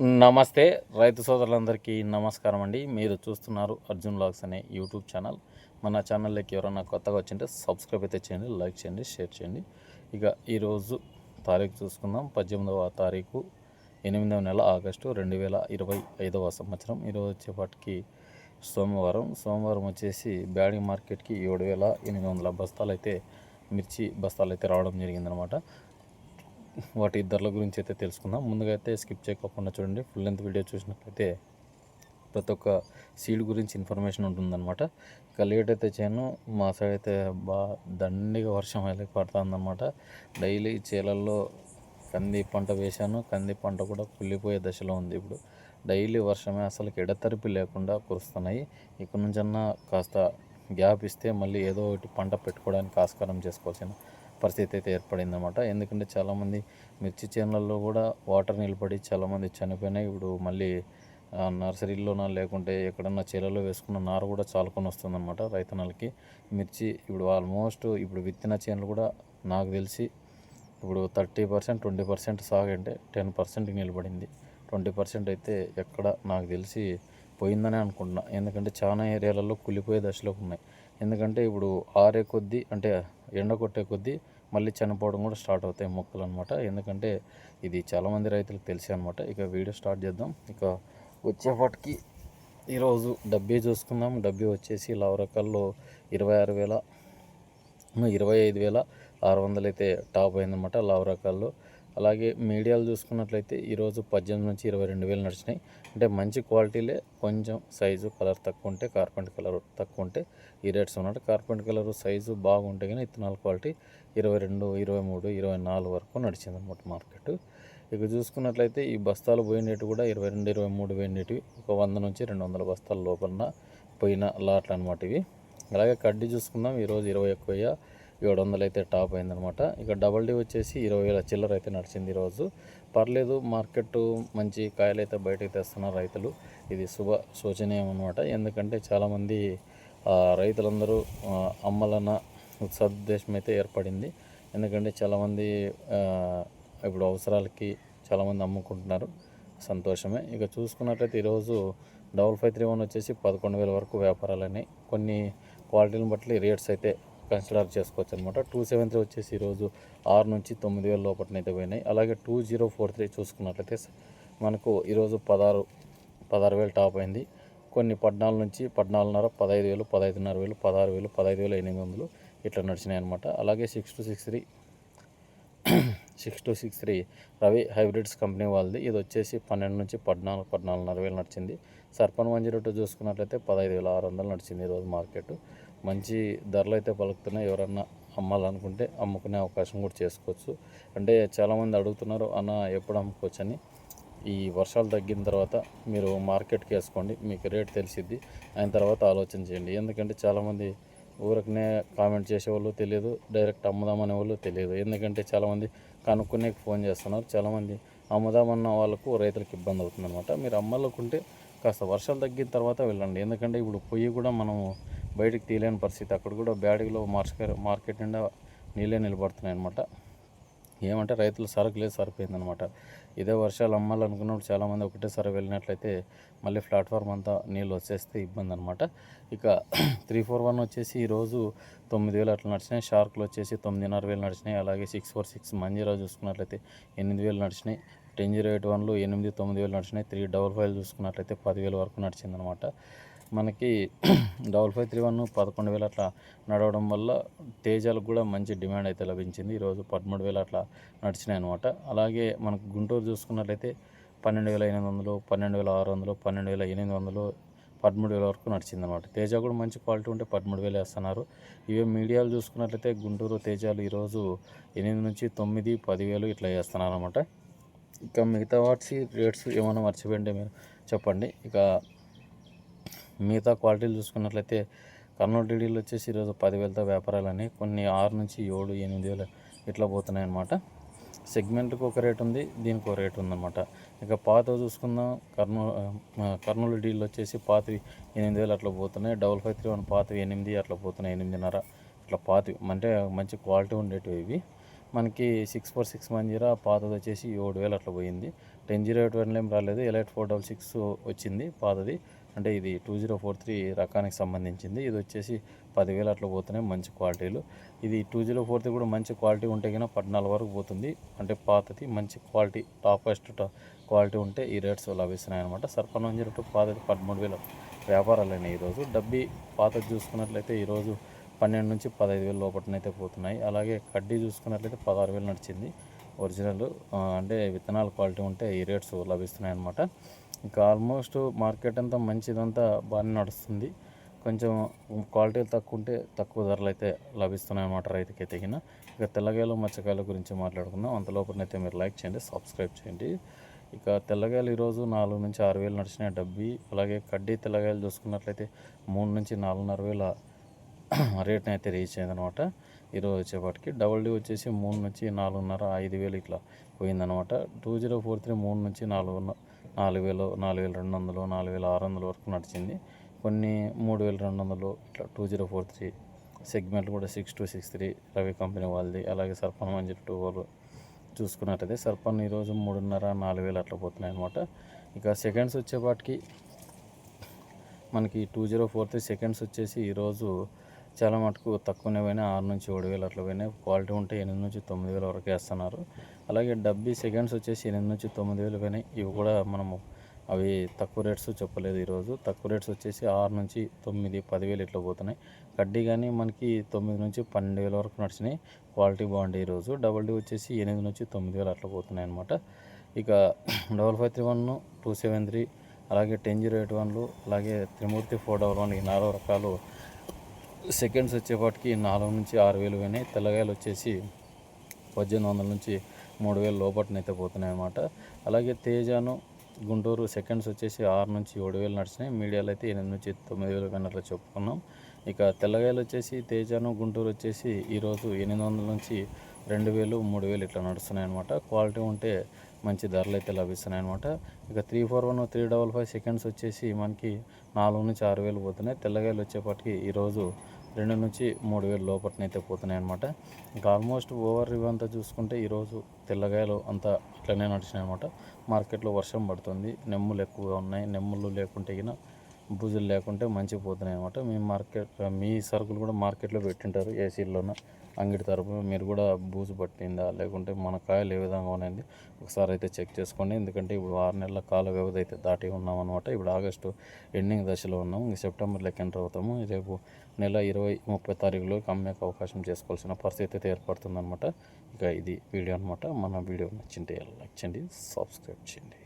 నమస్తే రైతు సోదరులందరికీ నమస్కారం అండి. మీరు చూస్తున్నారు అర్జున్ లాగ్స్ అనే యూట్యూబ్ ఛానల్. మన ఛానల్లోకి ఎవరైనా కొత్తగా వచ్చింటే సబ్స్క్రైబ్ అయితే చేయండి లైక్ చేయండి షేర్ చేయండి. ఇక ఈరోజు తారీఖు చూసుకుందాం. పద్దెనిమిదవ తారీఖు ఎనిమిదవ నెల ఆగస్టు రెండు వేల ఇరవై ఐదవ సంవత్సరం. ఈరోజు వచ్చేపాటికి సోమవారం. సోమవారం వచ్చేసి బ్యాడీ మార్కెట్కి ఏడు వేల ఎనిమిది వందల బస్తాలు అయితే మిర్చి బస్తాలు అయితే రావడం జరిగిందనమాట. వాటి ధరల గురించి అయితే తెలుసుకుందాం. ముందుగా అయితే స్కిప్ చేయకుండా చూడండి. ఫుల్ లెంత్ వీడియో చూసినట్లయితే ప్రతి ఒక్క సీడ్ గురించి ఇన్ఫర్మేషన్ ఉంటుందన్నమాట. ఇక లేట్ అయితే చేయను. మా సైడ్ అయితే బాగా దండిగా వర్షం అయితే పడుతుందన్నమాట. డైలీ చేలల్లో కంది పంట వేశాను. కంది పంట కూడా కుళ్ళిపోయే దశలో ఉంది ఇప్పుడు. డైలీ వర్షమే అసలు ఎడతెరిపి లేకుండా కురుస్తున్నాయి. ఇక్కడ నుంచన్నా కాస్త గ్యాప్ ఇస్తే మళ్ళీ ఏదో ఒకటి పంట పెట్టుకోవడానికి ఆస్కారం చేసుకోవాల్సిన పరిస్థితి అయితే ఏర్పడింది అనమాట ఎందుకంటే చాలామంది మిర్చి చేనులలో కూడా వాటర్ నిలబడి చాలామంది చనిపోయినాయి. ఇప్పుడు మళ్ళీ నర్సరీలోనా లేకుంటే ఎక్కడన్నా చేలలో వేసుకున్న నారు కూడా చాలుకొని వస్తుందన్నమాట రైతన్నలకి. మిర్చి ఇప్పుడు ఆల్మోస్ట్ ఇప్పుడు విత్తిన చేనులు కూడా నాకు తెలిసి ఇప్పుడు థర్టీ పర్సెంట్ ట్వంటీ పర్సెంట్ సాగు అంటే టెన్ పర్సెంట్కి నిలబడింది. ట్వంటీ పర్సెంట్ అయితే ఎక్కడ నాకు తెలిసి పోయిందనే అనుకుంటున్నా. ఎందుకంటే చాలా ఏరియాలలో కులిపోయే దశలో ఉన్నాయి. ఎందుకంటే ఇప్పుడు ఆరే కొద్దీ అంటే ఎండ కొట్టే కొద్దీ మళ్ళీ చనిపోవడం కూడా స్టార్ట్ అవుతాయి మొక్కలు అనమాట ఎందుకంటే ఇది చాలామంది రైతులకు తెలిసే అనమాట ఇక వీడియో స్టార్ట్ చేద్దాం. ఇక వచ్చేపాటికి ఈరోజు డబ్బీ చూసుకుందాం. డబ్బీ వచ్చేసి లవరకల్లో ఇరవై ఆరు వేల ఇరవై ఐదు వేల ఆరు వందలు అయితే టాప్ అయిందన్నమాట లవరకల్లో రకాల్లో అలాగే మీడియాలు చూసుకున్నట్లయితే ఈరోజు పద్దెనిమిది నుంచి ఇరవై రెండు వేలు నడిచినాయి. అంటే మంచి క్వాలిటీలే కొంచెం సైజు కలర్ తక్కువ ఉంటే కార్పెంట్ కలర్ తక్కువ ఉంటే ఈ రేట్స్ ఉన్నట్టు కార్పెంట్ కలర్ సైజు బాగుంటే కానీ ఇత్తనాల క్వాలిటీ ఇరవై రెండు ఇరవై మూడు ఇరవై నాలుగు వరకు నడిచింది అనమాట మార్కెట్. ఇక చూసుకున్నట్లయితే ఈ బస్తాలు పోయినట్టు కూడా ఇరవై రెండు ఇరవై మూడు పోయినవి ఒక వంద నుంచి రెండు వందల బస్తాల లోపల పోయిన లాట్లు అనమాట ఇవి. అలాగే కడ్డీ చూసుకుందాం. ఈరోజు ఇరవై ఎక్కువ ఏడు వందలు అయితే టాప్ అయిందనమాట ఇక డబల్ డీ వచ్చేసి ఇరవై వేల చిల్లర అయితే నడిచింది ఈరోజు పర్లేదు మార్కెట్ మంచి కాయలు అయితే బయటకు తెస్తున్నారు రైతులు. ఇది శుభ శోచనీయం అనమాట ఎందుకంటే చాలామంది రైతులందరూ అమ్మలన్న సదుద్దేశం అయితే ఏర్పడింది. ఎందుకంటే చాలామంది ఇప్పుడు అవసరాలకి చాలామంది అమ్ముకుంటున్నారు. సంతోషమే. ఇక చూసుకున్నట్లయితే ఈరోజు డబల్ ఫైవ్ త్రీ వన్ వచ్చేసి పదకొండు వేల వరకు వ్యాపారాలని కొన్ని క్వాలిటీలను బట్టి రేట్స్ అయితే కన్సిడర్ చేసుకోవచ్చు అనమాట టూ సెవెన్ త్రీ వచ్చేసి ఈరోజు ఆరు నుంచి తొమ్మిది వేల లోపలనైతే పోయినాయి. అలాగే టూ జీరో ఫోర్ త్రీ చూసుకున్నట్లయితే మనకు ఈరోజు పదహారు పదహారు వేలు టాప్ అయింది. కొన్ని పద్నాలుగు నుంచి పద్నాలుగున్నర పదహైదు వేలు పదహైదున్నర వేలు పదహారు వేలు పదహైదు వేలు ఎనిమిది వందలు ఇట్లా నడిచినాయి అనమాట అలాగే six two six three six two six three Ravi hybrids company వాళ్ళది. ఇది వచ్చేసి పన్నెండు నుంచి పద్నాలుగు పద్నాలుగున్నర వేలు నడిచింది. సర్పన్ వన్ జీరో టూ చూసుకున్నట్లయితే పదహైదు వేల ఆరు వందలు నడిచింది ఈరోజు మార్కెట్. మంచి ధరలు అయితే పలుకుతున్నాయి. ఎవరన్నా అమ్మాలనుకుంటే అమ్ముకునే అవకాశం కూడా చేసుకోవచ్చు. అంటే చాలామంది అడుగుతున్నారు అన్న ఎప్పుడు అమ్ముకోవచ్చు అని ఈ వర్షాలు తగ్గిన తర్వాత మీరు మార్కెట్కి వేసుకోండి. మీకు రేట్ తెలిసిద్ది. అయిన తర్వాత ఆలోచన చేయండి. ఎందుకంటే చాలామంది ఊరికనే కామెంట్ చేసేవాళ్ళు తెలియదు డైరెక్ట్ అమ్ముదామనే వాళ్ళు తెలియదు. ఎందుకంటే చాలామంది కనుక్కునే ఫోన్ చేస్తున్నారు. చాలామంది అమ్ముదామన్న వాళ్ళకు రైతులకు ఇబ్బంది అవుతుంది అనమాట మీరు అమ్మాలనుకుంటే కాస్త వర్షాలు తగ్గిన తర్వాత వెళ్ళండి. ఎందుకంటే ఇప్పుడు పొయ్యి కూడా మనము బయటికి తీయలేని పరిస్థితి. అక్కడ కూడా బ్యాడిగిలో మార్కెట్ మార్కెట్ నిండా నీళ్ళే నిలబడుతున్నాయి అనమాట ఏమంటే రైతులు సరుకులే సరిపోయిందనమాట సరిపోయింది అనమాట ఇదే వర్షాలు అమ్మాలనుకున్నప్పుడు చాలామంది ఒకటేసారి వెళ్ళినట్లయితే మళ్ళీ ప్లాట్ఫామ్ అంతా నీళ్ళు వచ్చేస్తే ఇబ్బంది అనమాట ఇక త్రీ ఫోర్ వన్ వచ్చేసి ఈరోజు తొమ్మిది వేలు అట్లా నడిచినాయి. షార్క్లు వచ్చేసి తొమ్మిదిన్నర వేలు నడిచినాయి. అలాగే సిక్స్ ఫోర్ సిక్స్ మంజీరా చూసుకున్నట్లయితే ఎనిమిది వేలు నడిచినాయి. టెన్ జీరో ఎయిట్ వన్లు ఎనిమిది తొమ్మిది వేలు నడిచినాయి. త్రీ డబల్ ఫైవ్ చూసుకున్నట్లయితే పదివేల వరకు నడిచిందనమాట మనకి డబల్ ఫైవ్ త్రీ వన్ పదకొండు వేలు అట్లా నడవడం వల్ల తేజాలకు కూడా మంచి డిమాండ్ అయితే లభించింది. ఈరోజు పదమూడు వేలు అట్లా నడిచినాయి అనమాట అలాగే మనకు గుంటూరు చూసుకున్నట్లయితే పన్నెండు వేల ఎనిమిది వందలు పన్నెండు వేల ఆరు వందలు పన్నెండు వేల ఎనిమిది వందలు పదమూడు వేల వరకు నడిచింది అనమాట తేజ కూడా మంచి క్వాలిటీ ఉంటే పదమూడు వేలు వేస్తున్నారు. ఇవే మీడియాలు చూసుకున్నట్లయితే గుంటూరు తేజాలు ఈరోజు ఎనిమిది నుంచి తొమ్మిది పదివేలు ఇట్లా వేస్తున్నారు అనమాట ఇక మిగతా వాటి రేట్స్ ఏమైనా మర్చిపోయింటే మీరు చెప్పండి. ఇక మిగతా క్వాలిటీలు చూసుకున్నట్లయితే కర్నూలు డీడీలు వచ్చేసి ఈరోజు పదివేలతో వ్యాపారాలని కొన్ని ఆరు నుంచి ఏడు ఎనిమిది వేలు ఇట్లా పోతున్నాయి అన్నమాట సెగ్మెంట్కి ఒక రేట్ ఉంది దీనికి ఒక రేట్ ఉందన్నమాట. ఇక పాత చూసుకుందాం కర్నూలు కర్నూలు డీల్ వచ్చేసి పాతవి ఎనిమిది వేలు అట్లా పోతున్నాయి. డబల్ ఫైవ్ త్రీ వన్ పాతవి ఎనిమిది అట్లా పోతున్నాయి ఎనిమిదిన్నర అట్లా పాతవి. అంటే మంచి క్వాలిటీ ఉండేటివి ఇవి. మనకి six four six one zero పాతది వచ్చేసి ఏడు వేలు అట్లా పోయింది. టెన్ జీరో ఎయిట్ వన్ ఏం రాలేదు. ఎలైట్ ఫోర్ డబల్ సిక్స్ వచ్చింది పాతది. అంటే ఇది టూ జీరో ఫోర్ త్రీ రకానికి సంబంధించింది. ఇది వచ్చేసి పదివేలు అట్లా పోతున్నాయి మంచి క్వాలిటీలు. ఇది టూ జీరో ఫోర్ త్రీ కూడా మంచి క్వాలిటీ ఉంటే కన్నా పద్నాలుగు వరకు పోతుంది. అంటే పాతది మంచి క్వాలిటీ టాప్ ఫస్ట్ క్వాలిటీ ఉంటే ఈ రేట్స్ లభిస్తున్నాయి అనమాట సర్పన్ వన్ జీరో టూ పాతది పదమూడు వేలు అయినాయి ఈరోజు. డబ్బి పాతది చూసుకున్నట్లయితే ఈరోజు పన్నెండు నుంచి పదహైదు వేలు లోపలనైతే పోతున్నాయి. అలాగే కడ్డీ చూసుకున్నట్లయితే పదహారు వేలు నడిచింది. ఒరిజినల్ అంటే విత్తనాల క్వాలిటీ ఉంటే ఈ రేట్స్ లభిస్తున్నాయి అనమాట ఇంకా ఆల్మోస్ట్ మార్కెట్ అంతా మంచిదంతా బాగానే నడుస్తుంది. కొంచెం క్వాలిటీలు తక్కువ ఉంటే తక్కువ ధరలు అయితే లభిస్తున్నాయి అన్నమాట రైతుకి తగిన ఇక తెల్లగాయలు మచ్చకాయల గురించి మాట్లాడుకుందాం. అంతలోపనైతే మీరు లైక్ చేయండి సబ్స్క్రైబ్ చేయండి. ఇక తెల్లగాయలు ఈరోజు నాలుగు నుంచి ఆరు వేలు నడిచినాయి డబ్బి. అలాగే కడ్డీ తెల్లగాయలు చూసుకున్నట్లయితే మూడు నుంచి నాలుగున్నర వేల రేట్ని అయితే రీచ్ అయిందనమాట ఈరోజు వచ్చేపాటికి. డబల్ డీ వచ్చేసి మూడు నుంచి నాలుగున్నర ఐదు వేలు ఇట్లా పోయిందనమాట టూ జీరో ఫోర్ త్రీ మూడు నుంచి నాలుగు నాలుగు వేలు నాలుగు వేల రెండు వందలు నాలుగు వేల ఆరు వందల వరకు నడిచింది. కొన్ని మూడు వేల రెండు వందలు ఇట్లా two zero four three segment కూడా six two six three Ravi company వాళ్ళది. అలాగే సర్పన్ వన్ జీరో టూ వాళ్ళు చూసుకున్నట్టయితే సర్పన్ ఈరోజు మూడున్నర నాలుగు వేలు అట్లా పోతున్నాయి అనమాట ఇక సెకండ్స్ వచ్చేపాటికి మనకి two zero four three seconds వచ్చేసి ఈరోజు చాలా మటుకు తక్కువనే పోయినాయి. ఆరు నుంచి ఏడు వేలు అట్లా పోయినాయి. క్వాలిటీ ఉంటే ఎనిమిది నుంచి తొమ్మిది వేల వరకు వేస్తున్నారు. అలాగే డబ్బీ సెకండ్స్ వచ్చేసి ఎనిమిది నుంచి తొమ్మిది వేలు పోయినాయి. ఇవి కూడా మనము అవి తక్కువ రేట్స్ చెప్పలేదు ఈరోజు. తక్కువ రేట్స్ వచ్చేసి ఆరు నుంచి తొమ్మిది పదివేలు ఇట్లా పోతున్నాయి. కడ్డీ కానీ మనకి తొమ్మిది నుంచి పన్నెండు వేల వరకు నడిచినాయి. క్వాలిటీ బాగుంది ఈరోజు. డబల్ డీ వచ్చేసి ఎనిమిది నుంచి తొమ్మిది వేలు అట్లా పోతున్నాయి అనమాట ఇక double five three one two seven three అలాగే టెన్ జీరో ఎయిట్ వన్లు అలాగే త్రిమూర్తి ఫోర్ డబల్ వన్ ఈ నాలుగు రకాలు సెకండ్స్ వచ్చేపాటికి నాలుగు నుంచి ఆరు వేలు పోయినాయి తెల్లగాయలు వచ్చేసి పద్దెనిమిది వందల నుంచి మూడు వేలు లోపటనైతే పోతున్నాయి అన్నమాట అలాగే తేజాను గుంటూరు సెకండ్స్ వచ్చేసి ఆరు నుంచి ఏడు వేలు నడిచినాయి. మీడియాలో అయితే ఎనిమిది నుంచి తొమ్మిది వేలు పోయినట్లు చెప్పుకున్నాం. ఇక తెల్లగాయలు వచ్చేసి తేజాను గుంటూరు వచ్చేసి ఈరోజు ఎనిమిది వందల నుంచి రెండు వేలు మూడు వేలు ఇట్లా నడుస్తున్నాయి అనమాట క్వాలిటీ ఉంటే మంచి ధరలు అయితే లభిస్తున్నాయి అనమాట ఇక three four one three double five seconds వచ్చేసి మనకి నాలుగు నుంచి ఆరు వేలు పోతున్నాయి. తెల్లగాయలు వచ్చేపటికి ఈరోజు రెండు నుంచి మూడు వేలు లోపలనైతే పోతున్నాయి అనమాట ఇంకా ఆల్మోస్ట్ ఓవర్ రివ్యూ అంతా చూసుకుంటే ఈరోజు తెల్లగాయలు అంతా అట్లనే నడిచినాయి అనమాట మార్కెట్లో వర్షం పడుతుంది. నెమ్ములు ఎక్కువగా ఉన్నాయి. నెమ్ములు లేకుంటే గిన బూజులు లేకుంటే మంచిగా పోతున్నాయి అనమాట మీ మార్కెట్ మీ సరుకులు కూడా మార్కెట్లో పెట్టింటారు ఏసీల్లోన. అంగడి తరపున మీరు కూడా బూజు పట్టిందా? లేకుంటే మన కాయలు ఏ విధంగా ఉన్నాయండి? ఒకసారి అయితే చెక్ చేసుకోండి. ఎందుకంటే ఇప్పుడు ఆరు నెలల కాల వ్యవధి అయితే దాటి ఉన్నాం అనమాట ఇప్పుడు ఆగస్టు ఎండింగ్ దశలో ఉన్నాం. ఇంక సెప్టెంబర్లోకి ఎంటర్ అవుతాము. రేపు నెల ఇరవై ముప్పై తారీఖులోకి అమ్మేకి అవకాశం చేసుకోవాల్సిన పరిస్థితి అయితే ఏర్పడుతుందన్నమాట. ఇక ఇది వీడియో అనమాట మన వీడియో నచ్చింటే లైక్ చేయండి సబ్స్క్రైబ్ చేయండి.